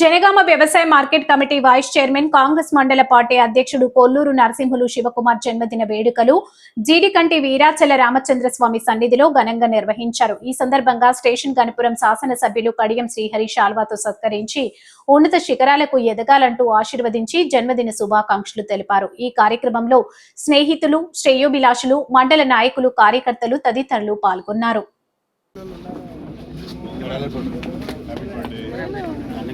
జనగామ వ్యవసాయ market committee vice chairman Congress మండల party అధ్యక్షుడు కొల్లూరు నరసింహులు శివకుమార్ జన్మదిన వేడుకలు జీడికంటి వీరాచల రామచంద్ర స్వామి సన్నిధిలో ఘనంగా నిర్వహించారు. ఈ సందర్భంగా స్టేషన్ గణపురం శాసనసభ్యులు కడియం శ్రీహరి శాల్వాతో సత్కరించి ఉన్నత శిఖరాలకు ఎదగాలంటూ ఆశీర్వదించి జన్మదిన శుభాకాంక్షలు తెలిపారు. ఈ కార్యక్రమంలో స్నేహితులు శ్రేయోభిలాషులు మండల నాయకులు కార్యకర్తలు తదితరులు పాల్గొన్నారు.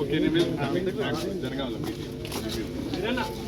ఓకే నేను జరగాలి మీటింగ్.